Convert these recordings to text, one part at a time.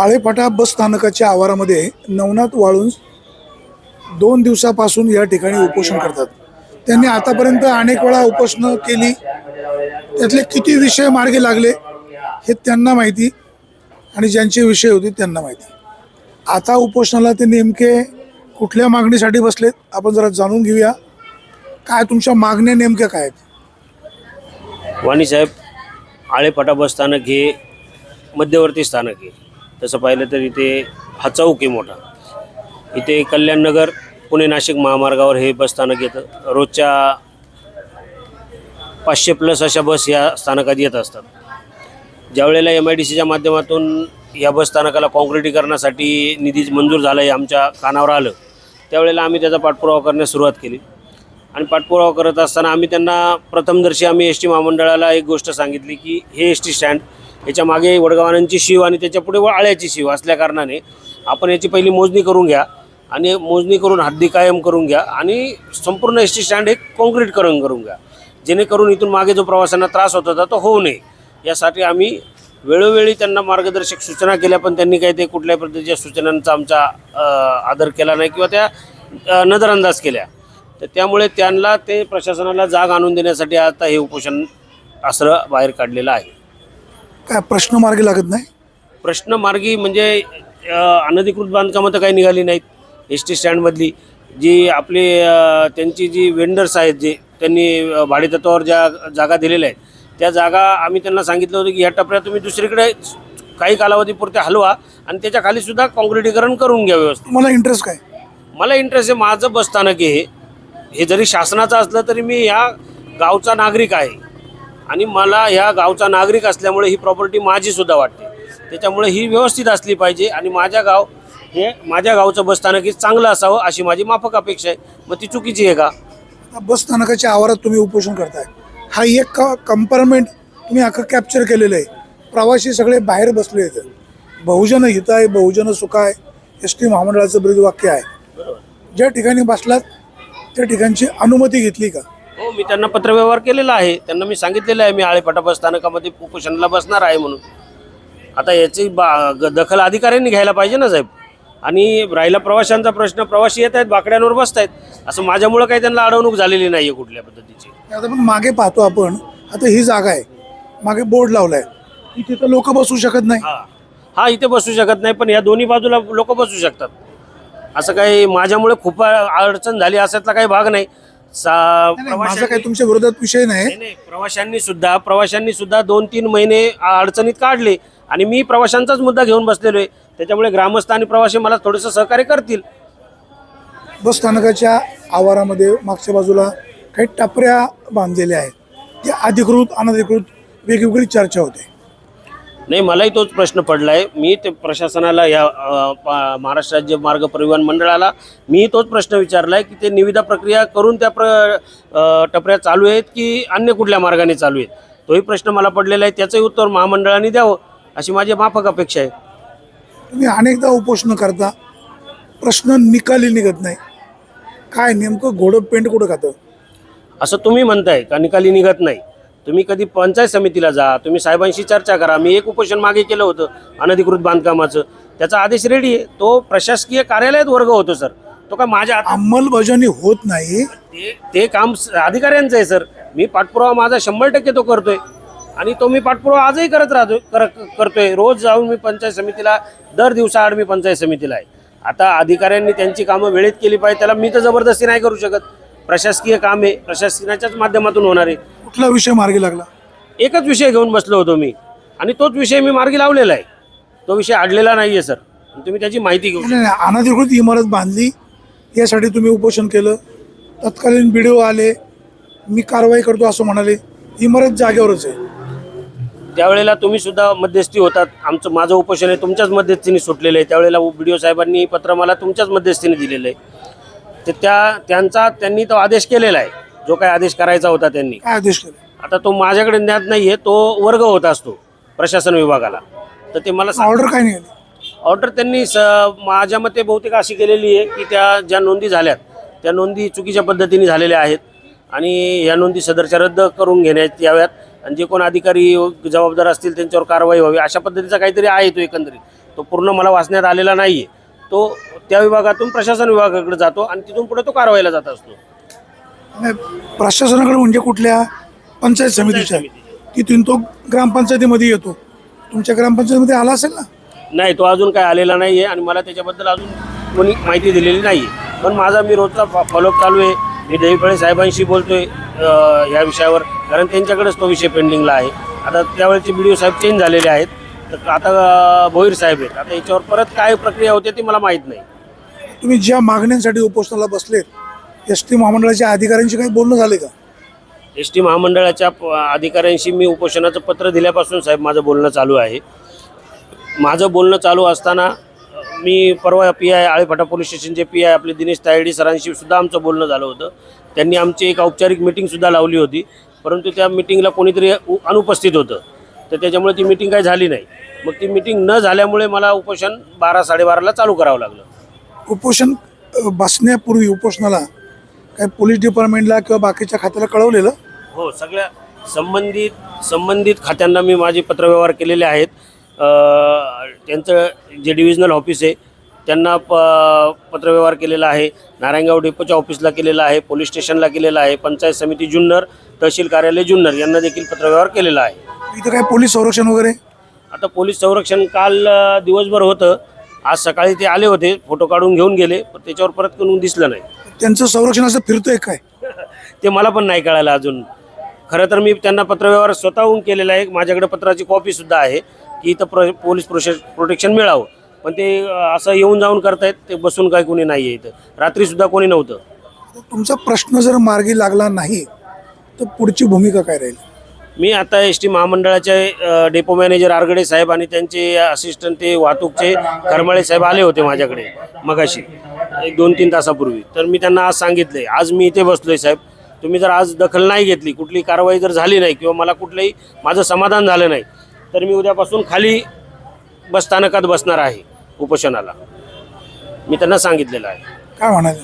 आळेफाटा बस स्थानकाच्या आवारामध्ये नवनाथ वाळून दोन दिवसापासून या ठिकाणी उपोषण करतात. त्यांनी आतापर्यंत अनेक वेळा उपोषणं केली. त्यातले किती विषय मार्गी लागले हे त्यांना माहिती आणि ज्यांचे विषय होते त्यांना माहिती. आता उपोषणाला ते नेमके कुठल्या मागणीसाठी बसलेत आपण जरा जाणून घेऊया. काय तुमच्या मागण्या नेमक्या काय आहेत? वाणीसाहेब आळेफाटा बस स्थानक हे मध्यवर्ती स्थानक आहे. तसं पाहिलं तर इथे हा चौक आहे मोठा. इथे कल्याणनगर पुणे नाशिक महामार्गावर हे बस स्थानक येतं. रोजच्या पाचशे प्लस अशा बस या स्थानकात येत असतात. ज्यावेळेला एम आय डी सीच्या माध्यमातून या बस स्थानकाला काँक्रिटीकरणासाठी निधी मंजूर झाला आहे आमच्या कानावर आलं त्यावेळेला आम्ही त्याचा पाठपुरावा करण्यास सुरुवात केली. आणि पाठपुरावा करत असताना आम्ही त्यांना प्रथमदर्शी आम्ही एस टी महामंडळाला एक गोष्ट सांगितली की हे एस टी स्टँड याच्या मागे वडगावानांची शिव आणि त्याच्या पुढे आळ्याची शिव असल्या कारणाने आपण याची पहिली मोजणी करून घ्या आणि मोजणी करून हद्दी कायम करून घ्या आणि संपूर्ण एस टी स्टँड हे कॉन्क्रीटकरण करून घ्या. जेणेकरून इथून मागे जो प्रवाशांना त्रास होत होता तो होऊ नये. यासाठी आम्ही वेळोवेळी त्यांना मार्गदर्शक सूचना केल्या पण त्यांनी काही ते कुठल्याही पद्धतीच्या सूचनांचा आमचा आदर केला नाही किंवा त्या नजरअंदाज केल्या. तर त्यामुळे त्यांना ते प्रशासनाला जाग आणून देण्यासाठी आता हे उपोषण आसरं बाहेर काढलेलं आहे. काय प्रश्न मार्गी लागत नाही? प्रश्न मार्गी म्हणजे अ, अनधिकृत बांधकामं तर काही निघाली नाहीत. एस टी स्टँडमधली जी आपली अ, त्यांची जी वेंडर्स आहेत जे त्यांनी अ, भाडेतत्वावर ज्या जागा दिलेल्या आहेत त्या जागा आम्ही त्यांना सांगितलं होतं की ह्या टप्प्यात तुम्ही दुसरीकडे काही कालावधीपुरते हलवा आणि त्याच्याखाली सुद्धा काँक्रिटीकरण करून घ्या व्यवस्थित. तुम्हाला इंटरेस्ट काय? मला इंटरेस्ट आहे माझं बसस्थानक आहे हे. हे जरी शासनाचं असलं तरी मी ह्या गावचा नागरिक आहे. आणि मला ह्या गावचा नागरिक असल्यामुळे ही प्रॉपर्टी माझीसुद्धा वाटते. त्याच्यामुळे ही व्यवस्थित असली पाहिजे आणि माझ्या गाव हे माझ्या गावचं बसस्थानक हे चांगलं असावं अशी माझी माफक अपेक्षा आहे. मग ती चुकीची आहे का? आता बस स्थानकाच्या आवारात तुम्ही उपोषण करताय. हा एक कंपार्टमेंट तुम्ही अख्खं कॅप्चर केलेलं आहे. प्रवासी सगळे बाहेर बसले आहेत. बहुजन हित आहे बहुजन सुख आहे एस टी महामंडळाचं ब्रीद वाक्य आहे. ज्या ठिकाणी बसलात त्या ठिकाणची अनुमती घेतली का? हो मी त्यांना पत्रव्यवहार केलेला आहे. त्यांना मी सांगितलेलं आहे मी आळेफाटा बस स्थानकामध्ये उपोषणाला बसणार आहे म्हणून. आता याची बा दखल अधिकाऱ्यांनी घ्यायला पाहिजे ना साहेब? आणि राहिला प्रवाशांचा प्रश्न प्रवासी येत आहेत बाकड्यांवर बसत आहेत असं माझ्यामुळं काही त्यांना अडवणूक झालेली नाही आहे कुठल्या पद्धतीची. आता पण मागे पाहतो आपण. आता ही जागा आहे. मागे बोर्ड लावलाय. की तिथं लोक बसू शकत नाही. हा. हा इथे बसू शकत नाही पण या दोन्ही बाजूला लोक बसू शकतात. असं काही माझ्यामुळे खूप अडचण झाली असातला काही भाग नाही. सा नाही, नाही, माझा काही तुमच्या विरोधात विषय नाही. नाही नाही प्रवाशांनी सुद्धा प्रवाशांनी सुद्धा दोन तीन महिने अडचणीत काढले. आणि मी प्रवाशांचाच मुद्दा घेऊन बसलेलो आहे. त्याच्यामुळे ग्रामस्थ आणि प्रवासी मला थोडंसं सहकार्य करतील. बस स्थानकाच्या आवारामध्ये मागच्या बाजूला काही टपऱ्या बांधलेल्या आहेत. त्या अधिकृत अनधिकृत वेगवेगळी चर्चा होते. नाही मलाही तोच प्रश्न पडला आहे मी ते प्रशासनाला या महाराष्ट्र राज्य मार्ग परिवहन मंडळाला मी तोच प्रश्न विचारला आहे की ते निविदा प्रक्रिया करून त्या प्र टपऱ्या चालू आहेत की अन्य कुठल्या मार्गाने चालू आहेत? तोही प्रश्न मला पडलेला आहे. त्याचंही उत्तर महामंडळाने द्यावं अशी माझी माफक अपेक्षा आहे. तुम्ही अनेकदा उपोषण करता प्रश्न निकाली निघत नाही. काय नेमकं घोडं पेंट कुठं खातं? असं तुम्ही म्हणताय का निकाली निघत नाही? तुम्ही कधी पंचायत समितीला जा तुम्ही साहेबांशी चर्चा करा. मी एक उपोषण मागे केलं होतं अनधिकृत बांधकामाचं. त्याचा आदेश रेडी आहे. तो प्रशासकीय कार्यालयात वर्ग होतो सर. तो काय माझ्या अंमलबजावणी होत नाही? ते ते काम स- अधिकाऱ्यांचं आहे सर. मी पाठपुरावा माझा शंभर टक्के तो करतोय. आणि तो मी पाठपुरावा आजही करत राहतो कर करतोय. रोज जाऊन मी पंचायत समितीला दर दिवसाआड मी पंचायत समितीला आहे. आता अधिकाऱ्यांनी त्यांची कामं वेळेत केली पाहिजे त्याला मी तर जबरदस्ती नाही करू शकत. प्रशासकीय काम आहे. प्रशासनाच्याच माध्यमातून होणार आहे. कुठला विषय मार्गी लागला? एकच विषय घेऊन बसलो होतो मी. आणि तोच विषय मी मार्गी लावलेला आहे. तो विषय अडलेला नाही आहे सर तुम्ही त्याची माहिती घेऊ नाही, नाही, अनधिकृत इमारत बांधली. यासाठी तुम्ही उपोषण केलं. तत्कालीन व्हिडिओ आले. मी कारवाई करतो असं म्हणाले. इमारत जागेवरच आहे. त्यावेळेला तुम्ही सुद्धा मध्यस्थी होतात. आमचं माझं उपोषण आहे तुमच्याच मध्यस्थीने सुटलेलं आहे. त्यावेळेला बी साहेबांनी पत्र मला तुमच्याच मध्यस्थीने दिलेलं आहे. तर त्या त्यांचा त्यांनी तो आदेश केलेला आहे. जो काही आदेश करायचा होता त्यांनी. काय आदेश केले? आता तो माझ्याकडे ज्ञात नाही आहे तो वर्ग होत असतो प्रशासन विभागाला. तर ते मला सांग- ऑर्डर काय निघाली? ऑर्डर त्यांनी स माझ्या मते बहुतेक अशी केलेली आहे की त्या ज्या नोंदी झाल्यात त्या नोंदी चुकीच्या पद्धतीने झालेल्या आहेत आणि ह्या नोंदी सदरच्या रद्द करून घेण्यात याव्यात आणि जे कोण अधिकारी जबाबदार असतील त्यांच्यावर कारवाई व्हावी अशा पद्धतीचा काहीतरी आहे तो एकंदरीत. तो पूर्ण मला वाचण्यात आलेला नाही आहे तो त्या विभागातून प्रशासन विभागाकडे जातो आणि तिथून पुढे तो कारवाईला जात असतो. आणि प्रशासनाकडे म्हणजे कुठल्या पंचायत समितीच्या? तिथून तो ग्रामपंचायतीमध्ये येतो. तुमच्या ग्रामपंचायतीमध्ये आला असेल ना? नाही तो अजून काय आलेला नाही आहे आणि मला त्याच्याबद्दल अजून कोणी माहिती दिलेली नाही आहे पण माझा मी रोजचा फॉ फॉलोअप चालू आहे. मी देवीफळे साहेबांशी बोलतो आहे या विषयावर. कारण त्यांच्याकडेच तो विषय पेंडिंगला आहे. आता त्यावेळेचे बी डी साहेब चेंज झालेले आहेत. तर आता भोईर साहेब आहेत. आता याच्यावर परत काय प्रक्रिया होते ती मला माहीत नाही. तुम्ही ज्या मागण्यांसाठी उपोषणाला बसलेत एस टी महामंडळाच्या अधिकाऱ्यांशी काही बोलणं झाले का? एस टी महामंडळाच्या प- अधिकाऱ्यांशी मी उपोषणाचं पत्र दिल्यापासून साहेब माझं बोलणं चालू आहे. माझं बोलणं चालू असताना अ, मी परवा पी आय आळेफाटा पोलीस स्टेशनचे पी आय आपले दिनेश तायडी सरांशी सुद्धा आमचं बोलणं झालं होतं. त्यांनी आमची एक औपचारिक मिटिंगसुद्धा लावली होती परंतु त्या मिटिंगला कोणीतरी उ- अनुपस्थित होतं. तर त्याच्यामुळे ती मिटिंग काही झाली नाही. मग ती मिटिंग न झाल्यामुळे मला उपोषण बारा साडेबाराला चालू करावं लागलं. उपोषण अ, बसण्यापूर्वी उपोषणाला काही पोलीस डिपार्टमेंटला किंवा बाकीच्या खात्याला कळवलेलं? हो सगळ्या संबंधित संबंधित खात्यांना मी माझे पत्रव्यवहार केलेले आहेत. अ, त्यांचं जे डिव्हिजनल ऑफिस आहे त्यांना प पत्रव्यवहार केलेला आहे. नारायणगाव डेपोच्या ऑफिसला केलेला आहे पोलीस स्टेशनला केलेला आहे पंचायत समिती जुन्नर तहसील कार्यालय जुन्नर यांना देखील पत्रव्यवहार केलेला आहे. इथं काय पोलीस संरक्षण वगैरे? आता पोलीस संरक्षण काल अ, दिवसभर होतं. आज सकाळी ते आले होते फोटो काढून घेऊन गेले पण त्याच्यावर परत कोण दिसलं नाही. त्यांचं संरक्षण असं फिरतंय काय? ते मला पण नाही कळालं अजून. खरं तर मी त्यांना पत्रव्यवहार स्वतःहून केलेला आहे. माझ्याकडे पत्राची कॉपीसुद्धा आहे की इथं प्र पोलीस प्रोशे प्रोटेक्शन मिळावं. पण ते असं येऊन जाऊन करतायत ते बसून काय कोणी नाही आहे इथं. रात्रीसुद्धा कोणी नव्हतं. तुमचा प्रश्न जर मार्गी लागला नाही तर पुढची भूमिका काय राहील? मी आता एस टी महामंडळाचे डेपो मॅनेजर आरगडे साहेब आणि त्यांचे असिस्टंट ते वाहतूकचे करमाळे साहेब आले होते माझ्याकडे मगाशी. एक दोन तीन तासापूर्वी. तर मी त्यांना आज सांगितले आज मी इथे बसलोय साहेब. तुम्ही जर आज दखल नाही घेतली कुठली कारवाई जर झाली नाही किंवा मला कुठलंही माझं समाधान झालं नाही तर मी उद्यापासून खाली बसस्थानकात बसणार आहे उपोषणाला. मी त्यांना सांगितलेलं आहे. काय म्हणाले?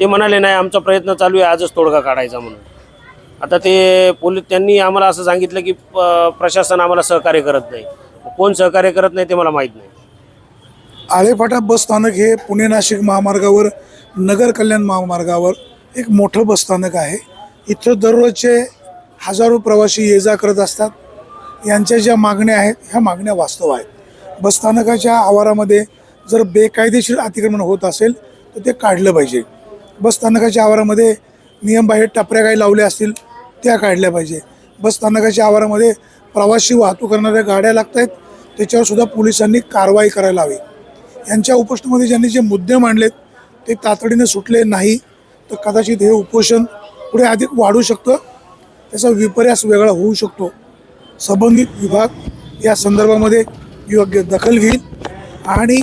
ते म्हणाले नाही आमचा प्रयत्न चालू आहे. आजच तोडगा काढायचा म्हणून. आता ते पोलीस त्यांनी आम्हाला असं सांगितलं की प- प्रशासन आम्हाला सहकार्य करत नाही. कोण सहकार्य करत नाही ते मला माहीत नाही. आळेफाटा बस स्थानक हे पुणे नाशिक महामार्गावर नगर कल्याण महामार्गावर एक मोठं बस स्थानक आहे. इथं दररोजचे हजारो प्रवासी ये जा करत असतात. यांच्या ज्या मागण्या आहेत ह्या मागण्या वास्तव आहेत. बसस्थानकाच्या आवारामध्ये जर बेकायदेशीर अतिक्रमण होत असेल तर ते काढलं पाहिजे. बसस्थानकाच्या आवारामध्ये नियमबाहेर टपऱ्या काही लावल्या असतील त्या काढल्या पाहिजे. बसस्थानकाच्या आवारामध्ये प्रवासी वाहतूक करणाऱ्या गाड्या लागत आहेत त्याच्यावर सुद्धा पोलिसांनी कारवाई करायला हवी. यांच्या उपोषणामध्ये ज्यांनी जे मुद्दे मांडलेत ते तातडीने सुटले नाही तर कदाचित हे उपोषण पुढे अधिक वाढू शकतं. त्याचा विपर्यास वेगळा होऊ शकतो. संबंधित विभाग या संदर्भामध्ये योग्य दखल घेईल आणि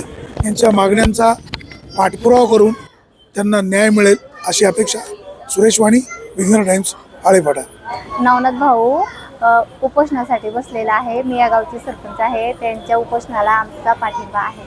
यांच्या मागण्यांचा पाठपुरावा करून त्यांना न्याय मिळेल अशी अपेक्षा सुरेश वाणी विघ्न टाइम्स आळेपाटा नवनाथ भाऊ उपोषणासाठी बसलेला आहे. मी या गावची सरपंच आहे. त्यांच्या उपोषणाला आमचा पाठिंबा आहे.